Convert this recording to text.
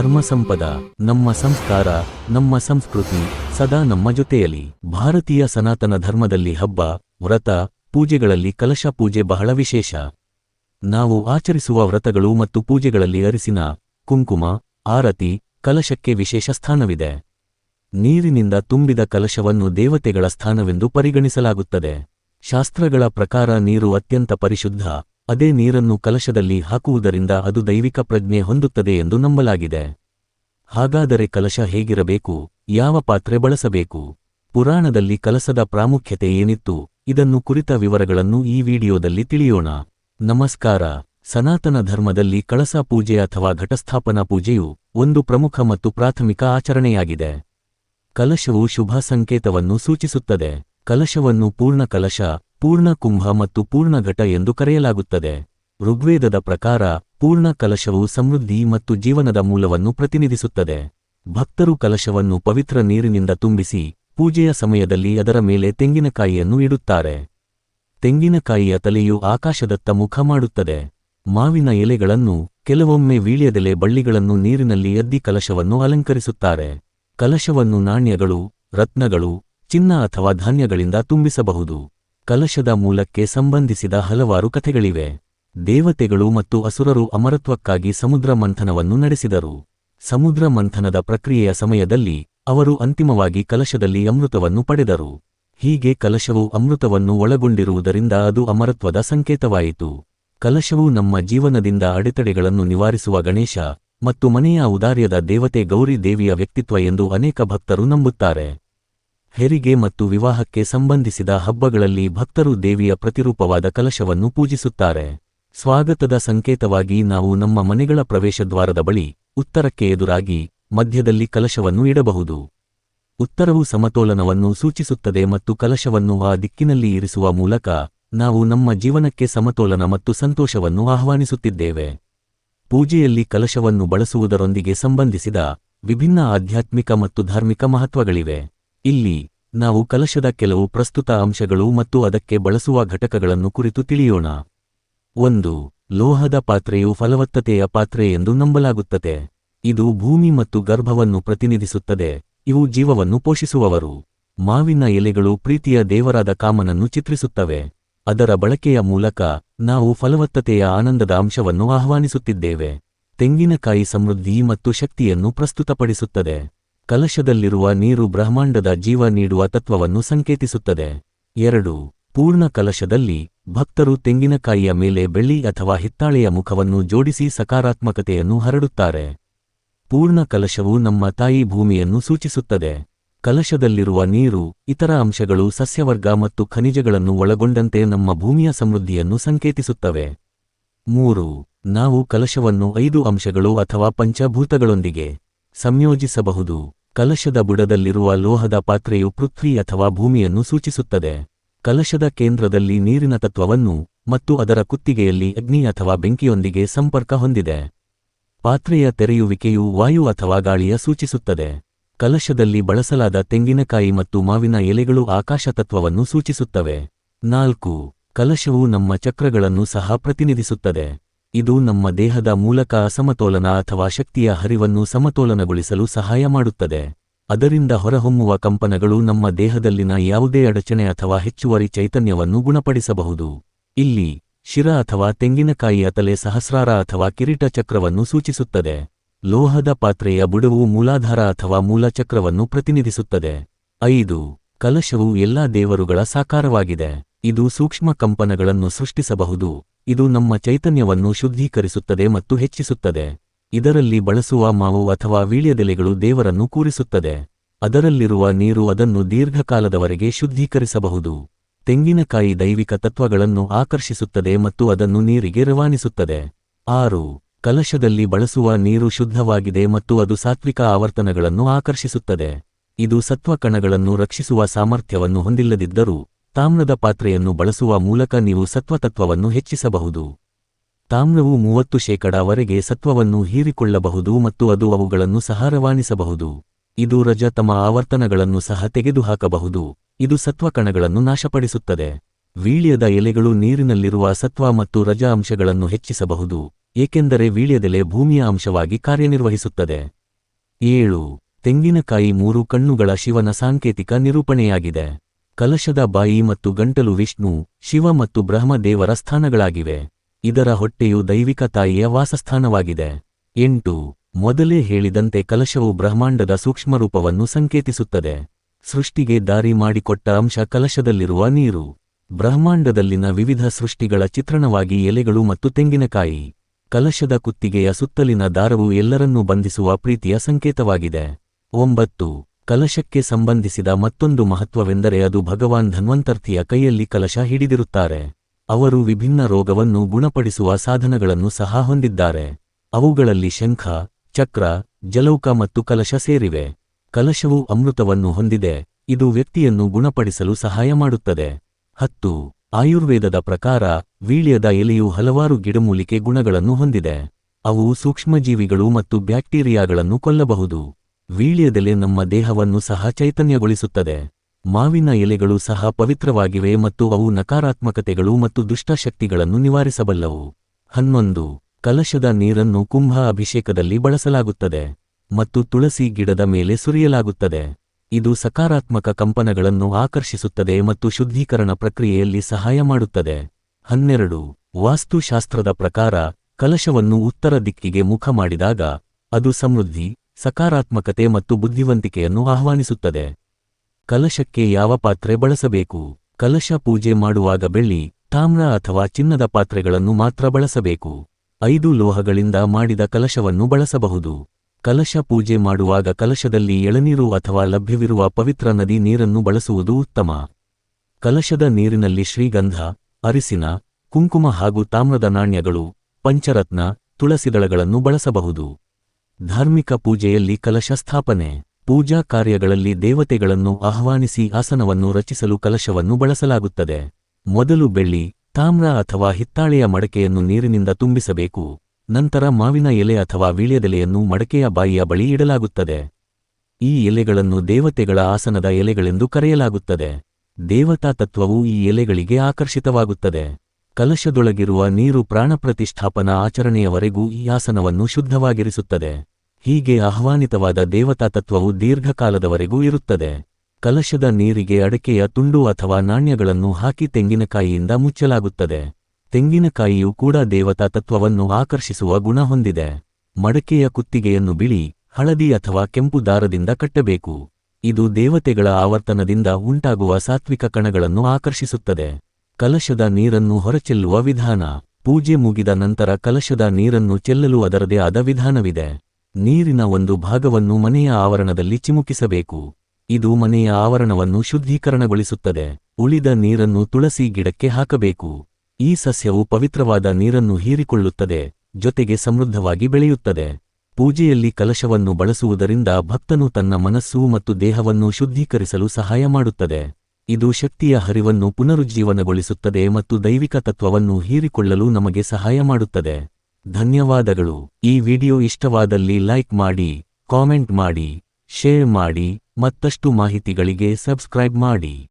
ಧರ್ಮ ಸಂಪದ ನಮ್ಮ ಸಂಸ್ಕಾರ, ನಮ್ಮ ಸಂಸ್ಕೃತಿ ಸದಾ ನಮ್ಮ ಜೊತೆಯಲ್ಲಿ ಭಾರತೀಯ ಸನಾತನ ಧರ್ಮದಲ್ಲಿ ಹಬ್ಬ, ವ್ರತ, ಪೂಜೆಗಳಲ್ಲಿ ಕಲಶ ಪೂಜೆ ಬಹಳ ವಿಶೇಷ. ನಾವು ಆಚರಿಸುವ ವ್ರತಗಳು ಮತ್ತು ಪೂಜೆಗಳಲ್ಲಿ ಅರಿಸಿನ, ಕುಂಕುಮ, ಆರತಿ, ಕಲಶಕ್ಕೆ ವಿಶೇಷ ಸ್ಥಾನವಿದೆ. ನೀರಿನಿಂದ ತುಂಬಿದ ಕಲಶವನ್ನು ದೇವತೆಗಳ ಸ್ಥಾನವೆಂದು ಪರಿಗಣಿಸಲಾಗುತ್ತದೆ. ಶಾಸ್ತ್ರಗಳ ಪ್ರಕಾರ ನೀರು ಅತ್ಯಂತ ಪರಿಶುದ್ಧ ಅದೇ ನೀರನ್ನು ಕಲಶದಲ್ಲಿ ಹಾಕುವುದರಿಂದ ಅದು ದೈವಿಕ ಪ್ರಜ್ಞೆ ಹೊಂದುತ್ತದೆ ಎಂದು ನಂಬಲಾಗಿದೆ. ಹಾಗಾದರೆ ಕಲಶ ಹೇಗಿರಬೇಕು, ಯಾವ ಪಾತ್ರೆ ಬಳಸಬೇಕು? ಪುರಾಣದಲ್ಲಿ ಕಲಸದ ಪ್ರಾಮುಖ್ಯತೆ ಏನಿತ್ತು? ಇದನ್ನು ಕುರಿತ ವಿವರಗಳನ್ನು ಈ ವಿಡಿಯೋದಲ್ಲಿ ತಿಳಿಯೋಣ. ನಮಸ್ಕಾರ. ಸನಾತನ ಧರ್ಮದಲ್ಲಿ ಕಳಸ ಪೂಜೆ ಅಥವಾ ಘಟಸ್ಥಾಪನಾ ಪೂಜೆಯು ಒಂದು ಪ್ರಮುಖ ಮತ್ತು ಪ್ರಾಥಮಿಕ ಆಚರಣೆಯಾಗಿದೆ. ಕಲಶವು ಶುಭ ಸಂಕೇತವನ್ನು ಸೂಚಿಸುತ್ತದೆ. ಕಲಶವನ್ನು ಪೂರ್ಣ ಕಲಶ ಪೂರ್ಣ ಕುಂಭ ಮತ್ತು ಪೂರ್ಣ ಘಟ ಎಂದು ಕರೆಯಲಾಗುತ್ತದೆ. ಋಗ್ವೇದದ ಪ್ರಕಾರ, ಪೂರ್ಣ ಕಲಶವು ಸಮೃದ್ಧಿ ಮತ್ತು ಜೀವನದ ಮೂಲವನ್ನು ಪ್ರತಿನಿಧಿಸುತ್ತದೆ. ಭಕ್ತರು ಕಲಶವನ್ನು ಪವಿತ್ರ ನೀರಿನಿಂದ ತುಂಬಿಸಿ, ಪೂಜೆಯ ಸಮಯದಲ್ಲಿ ಅದರ ಮೇಲೆ ತೆಂಗಿನಕಾಯಿಯನ್ನು ಇಡುತ್ತಾರೆ. ತೆಂಗಿನಕಾಯಿಯ ತಲೆಯು ಆಕಾಶದತ್ತ ಮುಖ ಮಾಡುತ್ತದೆ. ಮಾವಿನ ಎಲೆಗಳನ್ನು, ಕೆಲವೊಮ್ಮೆ ವೀಳ್ಯದೆಲೆ ಬಳ್ಳಿಗಳನ್ನು ನೀರಿನಲ್ಲಿ ಎದ್ದಿ ಕಲಶವನ್ನು ಅಲಂಕರಿಸುತ್ತಾರೆ. ಕಲಶವನ್ನು ನಾಣ್ಯಗಳು, ರತ್ನಗಳು, ಚಿನ್ನ ಅಥವಾ ಧಾನ್ಯಗಳಿಂದ ತುಂಬಿಸಬಹುದು. ಕಲಶದ ಮೂಲಕ್ಕೆ ಸಂಬಂಧಿಸಿದ ಹಲವಾರು ಕಥೆಗಳಿವೆ. ದೇವತೆಗಳು ಮತ್ತು ಅಸುರರು ಅಮರತ್ವಕ್ಕಾಗಿ ಸಮುದ್ರ ಮಂಥನವನ್ನು ನಡೆಸಿದರು. ಸಮುದ್ರ ಮಂಥನದ ಪ್ರಕ್ರಿಯೆಯ ಸಮಯದಲ್ಲಿ ಅವರು ಅಂತಿಮವಾಗಿ ಕಲಶದಲ್ಲಿ ಅಮೃತವನ್ನು ಪಡೆದರು. ಹೀಗೆ ಕಲಶವು ಅಮೃತವನ್ನು ಒಳಗೊಂಡಿರುವುದರಿಂದ ಅದು ಅಮರತ್ವದ ಸಂಕೇತವಾಯಿತು. ಕಲಶವು ನಮ್ಮ ಜೀವನದಿಂದ ಅಡೆತಡೆಗಳನ್ನು ನಿವಾರಿಸುವ ಗಣೇಶ ಮತ್ತು ಮನೆಯ ಉದಾರ್ಯದ ದೇವತೆ ಗೌರಿ ದೇವಿಯ ವ್ಯಕ್ತಿತ್ವ ಎಂದು ಅನೇಕ ಭಕ್ತರು ನಂಬುತ್ತಾರೆ. ಹೆರಿಗೆ ಮತ್ತು ವಿವಾಹಕ್ಕೆ ಸಂಬಂಧಿಸಿದ ಹಬ್ಬಗಳಲ್ಲಿ ಭಕ್ತರು ದೇವಿಯ ಪ್ರತಿರೂಪವಾದ ಕಲಶವನ್ನು ಪೂಜಿಸುತ್ತಾರೆ. ಸ್ವಾಗತದ ಸಂಕೇತವಾಗಿ ನಾವು ನಮ್ಮ ಮನೆಗಳ ಪ್ರವೇಶದ್ವಾರದ ಬಳಿ ಉತ್ತರಕ್ಕೆ ಎದುರಾಗಿ ಮಧ್ಯದಲ್ಲಿ ಕಲಶವನ್ನು ಇಡಬಹುದು. ಉತ್ತರವು ಸಮತೋಲನವನ್ನು ಸೂಚಿಸುತ್ತದೆ ಮತ್ತು ಕಲಶವನ್ನು ಆ ದಿಕ್ಕಿನಲ್ಲಿ ಇರಿಸುವ ಮೂಲಕ ನಾವು ನಮ್ಮ ಜೀವನಕ್ಕೆ ಸಮತೋಲನ ಮತ್ತು ಸಂತೋಷವನ್ನು ಆಹ್ವಾನಿಸುತ್ತಿದ್ದೇವೆ. ಪೂಜೆಯಲ್ಲಿ ಕಲಶವನ್ನು ಬಳಸುವುದರೊಂದಿಗೆ ಸಂಬಂಧಿಸಿದ ವಿಭಿನ್ನ ಆಧ್ಯಾತ್ಮಿಕ ಮತ್ತು ಧಾರ್ಮಿಕ ಮಹತ್ವಗಳಿವೆ. ಇಲ್ಲಿ ನಾವು ಕಲಶದ ಕೆಲವು ಪ್ರಸ್ತುತ ಅಂಶಗಳು ಮತ್ತು ಅದಕ್ಕೆ ಬಳಸುವ ಘಟಕಗಳನ್ನು ಕುರಿತು ತಿಳಿಯೋಣ. ಒಂದು, ಲೋಹದ ಪಾತ್ರೆಯು ಫಲವತ್ತತೆಯ ಪಾತ್ರೆ ಎಂದು ನಂಬಲಾಗುತ್ತದೆ. ಇದು ಭೂಮಿ ಮತ್ತು ಗರ್ಭವನ್ನು ಪ್ರತಿನಿಧಿಸುತ್ತದೆ. ಇವು ಜೀವವನ್ನು ಪೋಷಿಸುವವರು. ಮಾವಿನ ಎಲೆಗಳು ಪ್ರೀತಿಯ ದೇವರಾದ ಕಾಮನನ್ನು ಚಿತ್ರಿಸುತ್ತವೆ. ಅದರ ಬಳಕೆಯ ಮೂಲಕ ನಾವು ಫಲವತ್ತತೆಯ ಆನಂದದ ಅಂಶವನ್ನು ಆಹ್ವಾನಿಸುತ್ತಿದ್ದೇವೆ. ತೆಂಗಿನಕಾಯಿ ಸಮೃದ್ಧಿ ಮತ್ತು ಶಕ್ತಿಯನ್ನು ಪ್ರಸ್ತುತಪಡಿಸುತ್ತದೆ. ಕಲಶದಲ್ಲಿರುವ ನೀರು ಬ್ರಹ್ಮಾಂಡದ ಜೀವ ನೀಡುವ ತತ್ವವನ್ನು ಸಂಕೇತಿಸುತ್ತದೆ. ಎರಡು, ಪೂರ್ಣ ಕಲಶದಲ್ಲಿ ಭಕ್ತರು ತೆಂಗಿನಕಾಯಿಯ ಮೇಲೆ ಬೆಳ್ಳಿ ಅಥವಾ ಹಿತ್ತಾಳೆಯ ಮುಖವನ್ನು ಜೋಡಿಸಿ ಸಕಾರಾತ್ಮಕತೆಯನ್ನು ಹರಡುತ್ತಾರೆ. ಪೂರ್ಣ ಕಲಶವು ನಮ್ಮ ತಾಯಿ ಭೂಮಿಯನ್ನು ಸೂಚಿಸುತ್ತದೆ. ಕಲಶದಲ್ಲಿರುವ ನೀರು, ಇತರ ಅಂಶಗಳು ಸಸ್ಯವರ್ಗ ಮತ್ತು ಖನಿಜಗಳನ್ನು ಒಳಗೊಂಡಂತೆ ನಮ್ಮ ಭೂಮಿಯ ಸಮೃದ್ಧಿಯನ್ನು ಸಂಕೇತಿಸುತ್ತವೆ. ಮೂರು, ನಾವು ಕಲಶವನ್ನು ಐದು ಅಂಶಗಳು ಅಥವಾ ಪಂಚಭೂತಗಳೊಂದಿಗೆ ಸಂಯೋಜಿಸಬಹುದು. ಕಲಶದ ಬುಡದಲ್ಲಿರುವ ಲೋಹದ ಪಾತ್ರೆಯು ಪೃಥ್ವಿ ಅಥವಾ ಭೂಮಿಯನ್ನು ಸೂಚಿಸುತ್ತದೆ. ಕಲಶದ ಕೇಂದ್ರದಲ್ಲಿ ನೀರಿನ ತತ್ವವನ್ನು ಮತ್ತು ಅದರ ಕುತ್ತಿಗೆಯಲ್ಲಿ ಅಗ್ನಿ ಅಥವಾ ಬೆಂಕಿಯೊಂದಿಗೆ ಸಂಪರ್ಕ ಹೊಂದಿದೆ. ಪಾತ್ರೆಯ ತೆರೆಯುವಿಕೆಯು ವಾಯು ಅಥವಾ ಗಾಳಿಯ ಸೂಚಿಸುತ್ತದೆ. ಕಲಶದಲ್ಲಿ ಬಳಸಲಾದ ತೆಂಗಿನಕಾಯಿ ಮತ್ತು ಮಾವಿನ ಎಲೆಗಳು ಆಕಾಶ ತತ್ವವನ್ನು ಸೂಚಿಸುತ್ತವೆ. ನಾಲ್ಕು, ಕಲಶವು ನಮ್ಮ ಚಕ್ರಗಳನ್ನು ಸಹ ಪ್ರತಿನಿಧಿಸುತ್ತದೆ. ಇದು ನಮ್ಮ ದೇಹದ ಮೂಲಕ ಅಸಮತೋಲನ ಅಥವಾ ಶಕ್ತಿಯ ಹರಿವನ್ನು ಸಮತೋಲನಗೊಳಿಸಲು ಸಹಾಯ ಮಾಡುತ್ತದೆ. ಅದರಿಂದ ಹೊರಹೊಮ್ಮುವ ಕಂಪನಗಳು ನಮ್ಮ ದೇಹದಲ್ಲಿನ ಯಾವುದೇ ಅಡಚಣೆ ಅಥವಾ ಹೆಚ್ಚುವರಿ ಚೈತನ್ಯವನ್ನು ಗುಣಪಡಿಸಬಹುದು. ಇಲ್ಲಿ, ಶಿರ ಅಥವಾ ತೆಂಗಿನಕಾಯಿಯ ತಲೆ ಸಹಸ್ರಾರ ಅಥವಾ ಕಿರೀಟ ಚಕ್ರವನ್ನು ಸೂಚಿಸುತ್ತದೆ. ಲೋಹದ ಪಾತ್ರೆಯ ಬುಡವು ಮೂಲಾಧಾರ ಅಥವಾ ಮೂಲಚಕ್ರವನ್ನು ಪ್ರತಿನಿಧಿಸುತ್ತದೆ. ಐದು, ಕಲಶವು ಎಲ್ಲಾ ದೇವರುಗಳ ಸಾಕಾರವಾಗಿದೆ. ಇದು ಸೂಕ್ಷ್ಮ ಕಂಪನಗಳನ್ನು ಸೃಷ್ಟಿಸಬಹುದು. ಇದು ನಮ್ಮ ಚೈತನ್ಯವನ್ನು ಶುದ್ಧೀಕರಿಸುತ್ತದೆ ಮತ್ತು ಹೆಚ್ಚಿಸುತ್ತದೆ. ಇದರಲ್ಲಿ ಬಳಸುವ ಮಾವು ಅಥವಾ ವೀಳ್ಯದೆಲೆಗಳು ದೇವರನ್ನು ಕೂರಿಸುತ್ತದೆ. ಅದರಲ್ಲಿರುವ ನೀರು ಅದನ್ನು ದೀರ್ಘಕಾಲದವರೆಗೆ ಶುದ್ಧೀಕರಿಸಬಹುದು. ತೆಂಗಿನಕಾಯಿ ದೈವಿಕ ತತ್ವಗಳನ್ನು ಆಕರ್ಷಿಸುತ್ತದೆ ಮತ್ತು ಅದನ್ನು ನೀರಿಗೆ ರವಾನಿಸುತ್ತದೆ. ಆರು, ಕಲಶದಲ್ಲಿ ಬಳಸುವ ನೀರು ಶುದ್ಧವಾಗಿದೆ ಮತ್ತು ಅದು ಸಾತ್ವಿಕ ಆವರ್ತನಗಳನ್ನು ಆಕರ್ಷಿಸುತ್ತದೆ. ಇದು ಸತ್ವಕಣಗಳನ್ನು ರಕ್ಷಿಸುವ ಸಾಮರ್ಥ್ಯವನ್ನು ಹೊಂದಿಲ್ಲದಿದ್ದರೂ ತಾಮ್ರದ ಪಾತ್ರೆಯನ್ನು ಬಳಸುವ ಮೂಲಕ ನೀವು ಸತ್ವತತ್ವವನ್ನು ಹೆಚ್ಚಿಸಬಹುದು. ತಾಮ್ರವು ಮೂವತ್ತು ಶೇಕಡಾವರೆಗೆ ಸತ್ವವನ್ನು ಹೀರಿಕೊಳ್ಳಬಹುದು ಮತ್ತು ಅದು ಅವುಗಳನ್ನು ಸಹ ರವಾನಿಸಬಹುದು. ಇದು ರಜ ತಮ್ಮ ಆವರ್ತನಗಳನ್ನು ಸಹ ತೆಗೆದುಹಾಕಬಹುದು. ಇದು ಸತ್ವಕಣಗಳನ್ನು ನಾಶಪಡಿಸುತ್ತದೆ. ವೀಳ್ಯದ ಎಲೆಗಳು ನೀರಿನಲ್ಲಿರುವ ಸತ್ವ ಮತ್ತು ರಜ ಅಂಶಗಳನ್ನು ಹೆಚ್ಚಿಸಬಹುದು, ಏಕೆಂದರೆ ವೀಳ್ಯದೆಲೆ ಭೂಮಿಯ ಅಂಶವಾಗಿ ಕಾರ್ಯನಿರ್ವಹಿಸುತ್ತದೆ. ಏಳು. ತೆಂಗಿನಕಾಯಿ ಮೂರು ಕಣ್ಣುಗಳ ಶಿವನ ಸಾಂಕೇತಿಕ ನಿರೂಪಣೆಯಾಗಿದೆ. ಕಲಶದ ಬಾಯಿ ಮತ್ತು ಗಂಟಲು ವಿಷ್ಣು, ಶಿವ ಮತ್ತು ಬ್ರಹ್ಮದೇವರ ಸ್ಥಾನಗಳಾಗಿವೆ. ಇದರ ಹೊಟ್ಟೆಯು ದೈವಿಕ ತಾಯಿಯ ವಾಸಸ್ಥಾನವಾಗಿದೆ. ಎಂಟು. ಮೊದಲೇ ಹೇಳಿದಂತೆ ಕಲಶವು ಬ್ರಹ್ಮಾಂಡದ ಸೂಕ್ಷ್ಮರೂಪವನ್ನು ಸಂಕೇತಿಸುತ್ತದೆ. ಸೃಷ್ಟಿಗೆ ದಾರಿ ಮಾಡಿಕೊಟ್ಟ ಅಂಶ ಕಲಶದಲ್ಲಿರುವ ನೀರು. ಬ್ರಹ್ಮಾಂಡದಲ್ಲಿನ ವಿವಿಧ ಸೃಷ್ಟಿಗಳ ಚಿತ್ರಣವಾಗಿ ಎಲೆಗಳು ಮತ್ತು ತೆಂಗಿನಕಾಯಿ. ಕಲಶದ ಕುತ್ತಿಗೆಯ ಸುತ್ತಲಿನ ದಾರವು ಎಲ್ಲರನ್ನೂ ಬಂಧಿಸುವ ಪ್ರೀತಿಯ ಸಂಕೇತವಾಗಿದೆ. ಒಂಬತ್ತು. ಕಲಶಕ್ಕೆ ಸಂಬಂಧಿಸಿದ ಮತ್ತೊಂದು ಮಹತ್ವವೆಂದರೆ ಅದು ಭಗವಾನ್ ಧನ್ವಂತರ್ಥಿಯ ಕೈಯಲ್ಲಿ ಕಲಶ ಹಿಡಿದಿರುತ್ತಾರೆ. ಅವರು ವಿಭಿನ್ನ ರೋಗವನ್ನು ಗುಣಪಡಿಸುವ ಸಾಧನಗಳನ್ನು ಸಹ ಹೊಂದಿದ್ದಾರೆ. ಅವುಗಳಲ್ಲಿ ಶಂಖ, ಚಕ್ರ, ಜಲೌಕ ಮತ್ತು ಕಲಶ ಸೇರಿವೆ. ಕಲಶವು ಅಮೃತವನ್ನು ಹೊಂದಿದೆ. ಇದು ವ್ಯಕ್ತಿಯನ್ನು ಗುಣಪಡಿಸಲು ಸಹಾಯ ಮಾಡುತ್ತದೆ. ಹತ್ತು, ಆಯುರ್ವೇದದ ಪ್ರಕಾರ ವೀಳ್ಯದ ಎಲೆಯು ಹಲವಾರು ಗಿಡಮೂಲಿಕೆ ಗುಣಗಳನ್ನು ಹೊಂದಿದೆ. ಅವು ಸೂಕ್ಷ್ಮಜೀವಿಗಳು ಮತ್ತು ಬ್ಯಾಕ್ಟೀರಿಯಾಗಳನ್ನು ಕೊಲ್ಲಬಹುದು. ವೀಳ್ಯದೆಲೆ ನಮ್ಮ ದೇಹವನ್ನು ಸಹ ಚೈತನ್ಯಗೊಳಿಸುತ್ತದೆ. ಮಾವಿನ ಎಲೆಗಳು ಸಹ ಪವಿತ್ರವಾಗಿವೆ ಮತ್ತು ಅವು ನಕಾರಾತ್ಮಕತೆಗಳು ಮತ್ತು ದುಷ್ಟಶಕ್ತಿಗಳನ್ನು ನಿವಾರಿಸಬಲ್ಲವು. ಹನ್ನೊಂದು. ಕಲಶದ ನೀರನ್ನು ಕುಂಭ ಅಭಿಷೇಕದಲ್ಲಿ ಬಳಸಲಾಗುತ್ತದೆ ಮತ್ತು ತುಳಸಿ ಗಿಡದ ಮೇಲೆ ಸುರಿಯಲಾಗುತ್ತದೆ. ಇದು ಸಕಾರಾತ್ಮಕ ಕಂಪನಗಳನ್ನು ಆಕರ್ಷಿಸುತ್ತದೆ ಮತ್ತು ಶುದ್ಧೀಕರಣ ಪ್ರಕ್ರಿಯೆಯಲ್ಲಿ ಸಹಾಯ ಮಾಡುತ್ತದೆ. ಹನ್ನೆರಡು. ವಾಸ್ತುಶಾಸ್ತ್ರದ ಪ್ರಕಾರ, ಕಲಶವನ್ನು ಉತ್ತರ ದಿಕ್ಕಿಗೆ ಮುಖ ಮಾಡಿದಾಗ ಅದು ಸಮೃದ್ಧಿ ಸಕಾರಾತ್ಮಕತೆ ಮತ್ತು ಬುದ್ಧಿವಂತಿಕೆಯನ್ನು ಆಹ್ವಾನಿಸುತ್ತದೆ. ಕಲಶಕ್ಕೆ ಯಾವ ಪಾತ್ರೆ ಬಳಸಬೇಕು? ಕಲಶ ಪೂಜೆ ಮಾಡುವಾಗ ಬೆಳ್ಳಿ, ತಾಮ್ರ ಅಥವಾ ಚಿನ್ನದ ಪಾತ್ರೆಗಳನ್ನು ಮಾತ್ರ ಬಳಸಬೇಕು. ಐದು ಲೋಹಗಳಿಂದ ಮಾಡಿದ ಕಲಶವನ್ನು ಬಳಸಬಹುದು. ಕಲಶ ಪೂಜೆ ಮಾಡುವಾಗ ಕಲಶದಲ್ಲಿ ಎಳನೀರು ಅಥವಾ ಲಭ್ಯವಿರುವ ಪವಿತ್ರ ನದಿ ನೀರನ್ನು ಬಳಸುವುದು ಉತ್ತಮ. ಕಲಶದ ನೀರಿನಲ್ಲಿ ಶ್ರೀಗಂಧ, ಅರಿಸಿನ, ಕುಂಕುಮ ಹಾಗೂ ತಾಮ್ರದ ನಾಣ್ಯಗಳು, ಪಂಚರತ್ನ ತುಳಸಿದಳಗಳನ್ನು ಬಳಸಬಹುದು. ಧಾರ್ಮಿಕ ಪೂಜೆಯಲ್ಲಿ ಕಲಶ ಸ್ಥಾಪನೆ ಪೂಜಾ ಕಾರ್ಯಗಳಲ್ಲಿ ದೇವತೆಗಳನ್ನು ಆಹ್ವಾನಿಸಿ ಆಸನವನ್ನು ರಚಿಸಲು ಕಲಶವನ್ನು ಬಳಸಲಾಗುತ್ತದೆ. ಮೊದಲು ಬೆಳ್ಳಿ, ತಾಮ್ರ ಅಥವಾ ಹಿತ್ತಾಳೆಯ ಮಡಕೆಯನ್ನು ನೀರಿನಿಂದ ತುಂಬಿಸಬೇಕು. ನಂತರ ಮಾವಿನ ಎಲೆ ಅಥವಾ ವೀಳ್ಯದೆಲೆಯನ್ನು ಮಡಕೆಯ ಬಾಯಿಯ ಬಳಿ ಇಡಲಾಗುತ್ತದೆ. ಈ ಎಲೆಗಳನ್ನು ದೇವತೆಗಳ ಆಸನದ ಎಲೆಗಳೆಂದು ಕರೆಯಲಾಗುತ್ತದೆ. ದೇವತಾ ತತ್ವವು ಈ ಎಲೆಗಳಿಗೆ ಆಕರ್ಷಿತವಾಗುತ್ತದೆ. ಕಲಶದೊಳಗಿರುವ ನೀರು ಪ್ರಾಣಪ್ರತಿಷ್ಠಾಪನಾ ಆಚರಣೆಯವರೆಗೂ ಈ ಆಸನವನ್ನು ಶುದ್ಧವಾಗಿರಿಸುತ್ತದೆ. ಹೀಗೆ ಆಹ್ವಾನಿತವಾದ ದೇವತಾ ತತ್ವವು ದೀರ್ಘಕಾಲದವರೆಗೂ ಇರುತ್ತದೆ. ಕಲಶದ ನೀರಿಗೆ ಅಡಕೆಯ ತುಂಡು ಅಥವಾ ನಾಣ್ಯಗಳನ್ನು ಹಾಕಿ ತೆಂಗಿನಕಾಯಿಯಿಂದ ಮುಚ್ಚಲಾಗುತ್ತದೆ. ತೆಂಗಿನಕಾಯಿಯು ಕೂಡ ದೇವತಾ ತತ್ವವನ್ನು ಆಕರ್ಷಿಸುವ ಗುಣ ಹೊಂದಿದೆ. ಮಡಕೆಯ ಕುತ್ತಿಗೆಯನ್ನು ಬಿಳಿ, ಹಳದಿ ಅಥವಾ ಕೆಂಪು ದಾರದಿಂದ ಕಟ್ಟಬೇಕು. ಇದು ದೇವತೆಗಳ ಆವರ್ತನದಿಂದ ಉಂಟಾಗುವ ಸಾತ್ವಿಕ ಕಣಗಳನ್ನು ಆಕರ್ಷಿಸುತ್ತದೆ. ಕಲಶದ ನೀರನ್ನು ಹೊರಚೆಲ್ಲುವ ವಿಧಾನ. ಪೂಜೆ ಮುಗಿದ ನಂತರ ಕಲಶದ ನೀರನ್ನು ಚೆಲ್ಲಲು ಅದರದೇ ಆದ ವಿಧಾನವಿದೆ. ನೀರಿನ ಒಂದು ಭಾಗವನ್ನು ಮನೆಯ ಆವರಣದಲ್ಲಿ ಚಿಮುಕಿಸಬೇಕು. ಇದು ಮನೆಯ ಆವರಣವನ್ನು ಶುದ್ಧೀಕರಣಗೊಳಿಸುತ್ತದೆ. ಉಳಿದ ನೀರನ್ನು ತುಳಸಿ ಗಿಡಕ್ಕೆ ಹಾಕಬೇಕು. ಈ ಸಸ್ಯವು ಪವಿತ್ರವಾದ ನೀರನ್ನು ಹೀರಿಕೊಳ್ಳುತ್ತದೆ, ಜೊತೆಗೆ ಸಮೃದ್ಧವಾಗಿ ಬೆಳೆಯುತ್ತದೆ. ಪೂಜೆಯಲ್ಲಿ ಕಲಶವನ್ನು ಬಳಸುವುದರಿಂದ ಭಕ್ತನು ತನ್ನ ಮನಸ್ಸು ಮತ್ತು ದೇಹವನ್ನು ಶುದ್ಧೀಕರಿಸಲು ಸಹಾಯ ಮಾಡುತ್ತದೆ. ಇದು ಶಕ್ತಿಯ ಹರಿವನ್ನು ಪುನರುಜ್ಜೀವನಗೊಳಿಸುತ್ತದೆ ಮತ್ತು ದೈವಿಕ ತತ್ವವನ್ನು ಹೀರಿಕೊಳ್ಳಲು ನಮಗೆ ಸಹಾಯ ಮಾಡುತ್ತದೆ. ಧನ್ಯವಾದಗಳು. ಈ ವಿಡಿಯೋ ಇಷ್ಟವಾದಲ್ಲಿ ಲೈಕ್ ಮಾಡಿ ಕಾಮೆಂಟ್ ಮಾಡಿ ಶೇರ್ ಮಾಡಿ ಮತ್ತಷ್ಟು ಮಾಹಿತಿಗಳಿಗೆ ಸಬ್ಸ್ಕ್ರೈಬ್ ಮಾಡಿ.